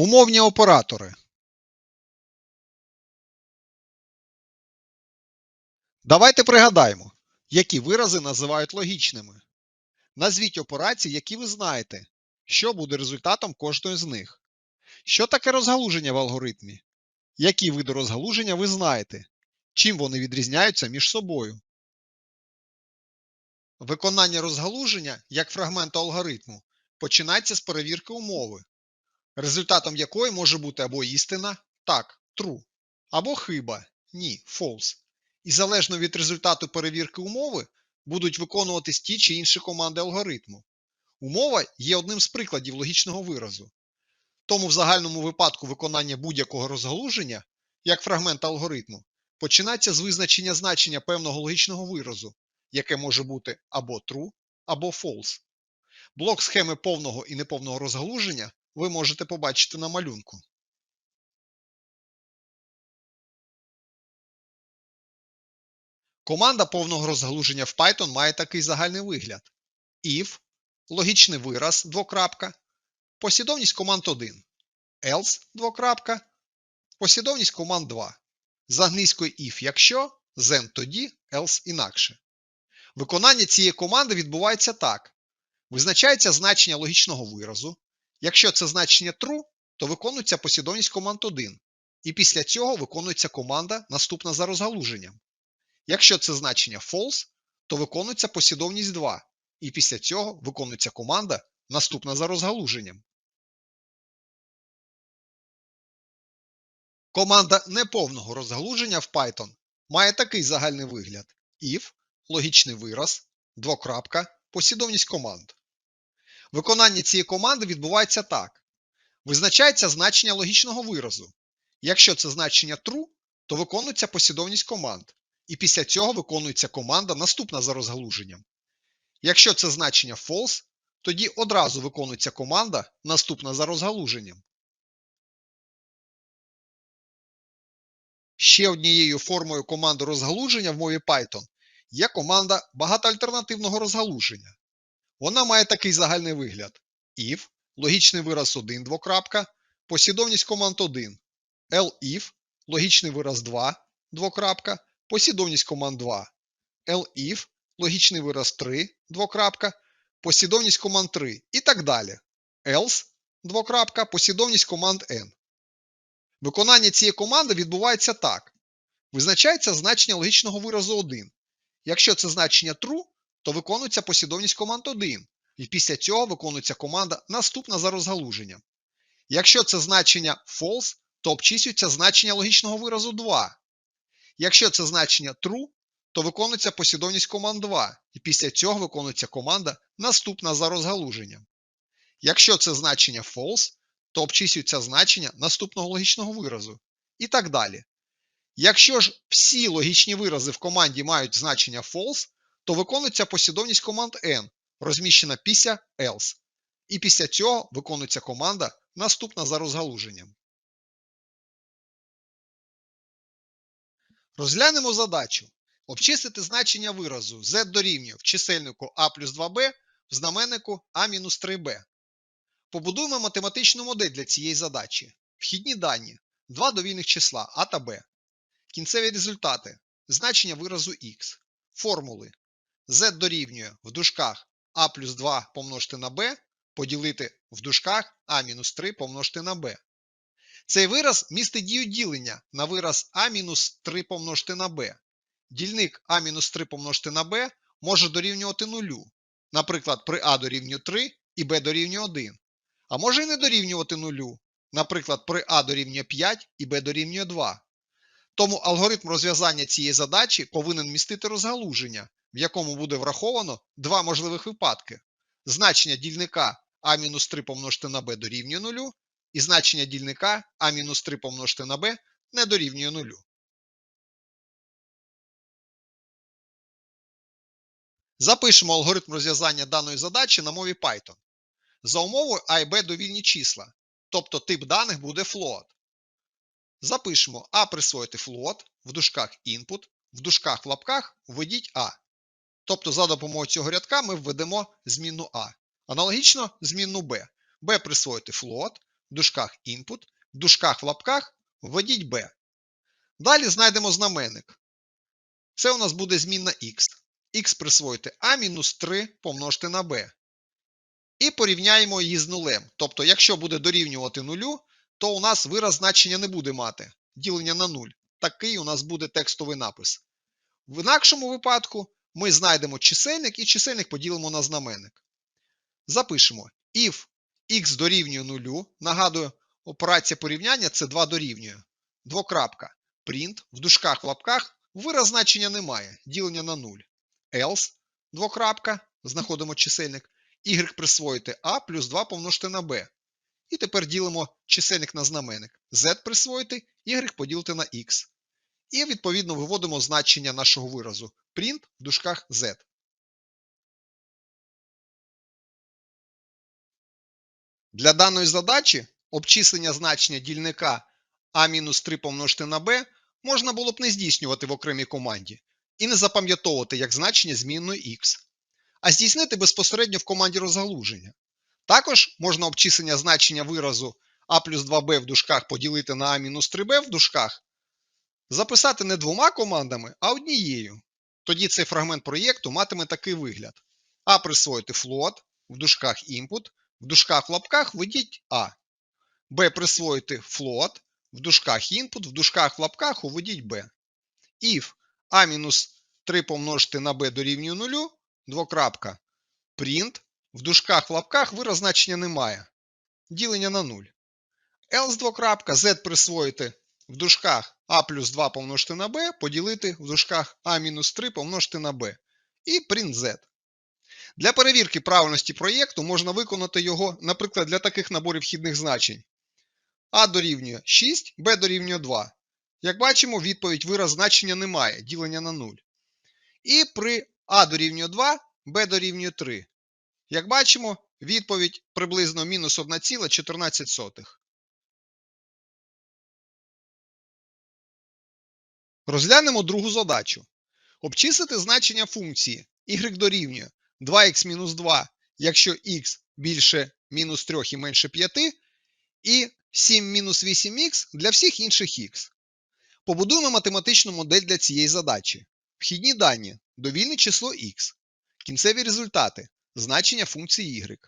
Умовні оператори. Давайте пригадаємо, які вирази називають логічними. Назвіть операції, які ви знаєте, що буде результатом кожної з них. Що таке розгалуження в алгоритмі? Які види розгалуження ви знаєте? Чим вони відрізняються між собою? Виконання розгалуження як фрагменту алгоритму починається з перевірки умови, результатом якої може бути або істина так, true, або хиба ні, false. І залежно від результату перевірки умови будуть виконуватись ті чи інші команди алгоритму. Умова є одним з прикладів логічного виразу. Тому в загальному випадку виконання будь-якого розгалуження, як фрагмент алгоритму, починається з визначення значення певного логічного виразу, яке може бути або true, або false. Блок схеми повного і неповного розгалуження ви можете побачити на малюнку. Команда повного розгалуження в Python має такий загальний вигляд: if, логічний вираз, двокрапка, послідовність команд 1, else, двокрапка, послідовність команд 2. З if якщо, then тоді, else інакше. Виконання цієї команди відбувається так. Визначається значення логічного виразу. Якщо це значення true, то виконується послідовність команд 1. І після цього виконується команда наступна за розгалуженням. Якщо це значення false, то виконується послідовність 2. І після цього виконується команда наступна за розгалуженням. Команда неповного розгалуження в Python має такий загальний вигляд: if, логічний вираз, двокрапка, послідовність команд. Виконання цієї команди відбувається так. Визначається значення логічного виразу. Якщо це значення true, то виконується послідовність команд. І після цього виконується команда наступна за розгалуженням. Якщо це значення false, тоді одразу виконується команда наступна за розгалуженням. Ще однією формою команди розгалуження в мові Python є команда багатоальтернативного розгалуження. Вона має такий загальний вигляд: if, логічний вираз 1, двокрапка, послідовність команд 1, elif, логічний вираз 2, двокрапка, послідовність команд 2, elif, логічний вираз 3, двокрапка, послідовність команд 3 і так далі. else, двокрапка, послідовність команд n. Виконання цієї команди відбувається так. Визначається значення логічного виразу 1. Якщо це значення true, то виконується послідовність команд 1. І після цього виконується команда наступна за розгалуженням. Якщо це значення false, то обчислюється значення логічного виразу 2. Якщо це значення true, то виконується послідовність команд 2. І після цього виконується команда наступна за розгалуженням. Якщо це значення false, то обчислюється значення наступного логічного виразу. І так далі. Якщо ж всі логічні вирази в команді мають значення false, то виконується послідовність команд n, розміщена після else. І після цього виконується команда наступна за розгалуженням. Розглянемо задачу. Обчислити значення виразу z дорівнює в чисельнику a плюс 2b в знаменнику a-3b. Побудуємо математичну модель для цієї задачі. Вхідні дані. Два довільних числа а та b. Кінцеві результати. Значення виразу x. Формули. Z дорівнює в дужках а плюс 2 помножити на b, поділити в дужках а мінус 3 помножити на b. Цей вираз містить дію ділення на вираз а мінус 3 помножити на b. Дільник а мінус 3 помножити на b може дорівнювати нулю. Наприклад, при а дорівнює 3 і b дорівнює 1. А може і не дорівнювати нулю. Наприклад, при а дорівнює 5 і b дорівнює 2. Тому алгоритм розв'язання цієї задачі повинен містити розгалуження, в якому буде враховано два можливих випадки: значення дільника а-3 помножити на b дорівнює 0, і значення дільника а-3 помножити на b не дорівнює 0. Запишемо алгоритм розв'язання даної задачі на мові Python. За умовою А і Б довільні числа, тобто тип даних буде float. Запишемо А присвоїти float, в дужках input, в дужках в лапках введіть А. Тобто за допомогою цього рядка ми введемо змінну А. Аналогічно змінну B. B присвоїти float, в дужках input, в дужках в лапках введіть b. Далі знайдемо знаменник. Це у нас буде змінна x. x присвоїти а мінус 3 помножити на b. І порівняємо її з нулем. Тобто, якщо буде дорівнювати нулю, то у нас вираз значення не буде мати. Ділення на 0. Такий у нас буде текстовий напис. В інакшому випадку ми знайдемо чисельник і чисельник поділимо на знаменник. Запишемо if x дорівнює 0, нагадую, операція порівняння це 2 дорівнює. Двокрапка. Print в дужках в лапках вираз значення немає, ділення на 0. Else, двокрапка, знаходимо чисельник, y присвоїти a плюс 2 помножити на b. І тепер ділимо чисельник на знаменник. z присвоїти, y поділити на x. І відповідно виводимо значення нашого виразу. Print в дужках z. Для даної задачі обчислення значення дільника а-3 помножити на b можна було б не здійснювати в окремій команді і не запам'ятовувати як значення змінної x, а здійснити безпосередньо в команді розгалуження. Також можна обчислення значення виразу а плюс 2b в дужках поділити на а-3b в дужках записати не двома командами, а однією. Тоді цей фрагмент проєкту матиме такий вигляд. А присвоїти float, в дужках input, в дужках в лапках введіть А. Б присвоїти float, в дужках input, в дужках в лапках уведіть b. If a-3 помножити на b дорівнює 0, двокрапка, print, в дужках в лапках вираз значення немає. Ділення на 0. Else двокрапка, z присвоїти в дужках а плюс 2 помножити на b, поділити в дужках а мінус 3 помножити на b. І print z. Для перевірки правильності проєкту можна виконати його, наприклад, для таких наборів вхідних значень. А дорівнює 6, Б дорівнює 2. Як бачимо, відповідь вираз значення немає, ділення на 0. І при А дорівнює 2, Б дорівнює 3. Як бачимо, відповідь приблизно мінус 1,14. Розглянемо другу задачу. Обчислити значення функції y дорівнює 2х-2, якщо х більше мінус 3 і менше 5, і 7-8х для всіх інших х. Побудуємо математичну модель для цієї задачі. Вхідні дані довільне число х. Кінцеві результати значення функції y.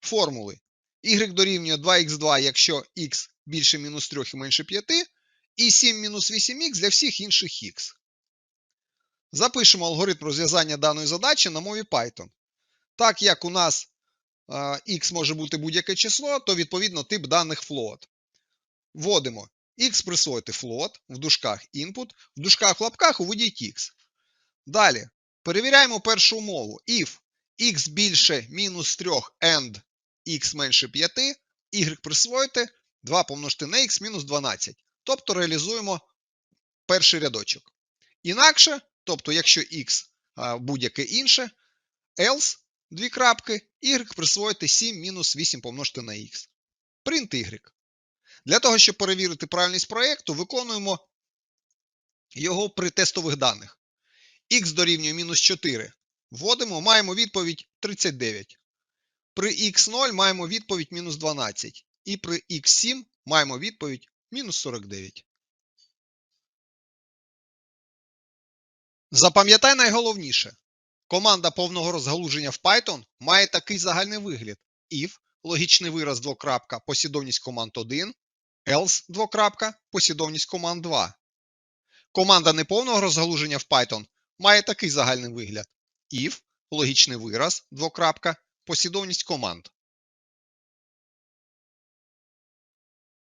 Формули y дорівнює 2х2, якщо х більше мінус 3 і менше 5, і 7-8х для всіх інших х. Запишемо алгоритм розв'язання даної задачі на мові Python. Так як у нас x може бути будь-яке число, то відповідно тип даних float. Вводимо x присвоїти float, в дужках input, в дужках в лапках уведіть x. Далі перевіряємо першу умову. If x більше мінус 3 and x менше 5, y присвоїти 2 помножити на x мінус 12. Тобто реалізуємо перший рядочок. Інакше, тобто, якщо x будь-яке інше, else дві крапки, y присвоїти 7 мінус 8 помножити на x. Print y. Для того, щоб перевірити правильність проєкту, виконуємо його при тестових даних. Х дорівнює мінус 4. Вводимо, маємо відповідь 39. При х0 маємо відповідь мінус 12. І при х7 маємо відповідь мінус 49. Запам'ятай найголовніше. Команда повного розгалуження в Python має такий загальний вигляд: if логічний вираз двокрапка, послідовність команд 1, else двокрапка, послідовність команд 2. Команда неповного розгалуження в Python має такий загальний вигляд: if логічний вираз двокрапка, послідовність команд.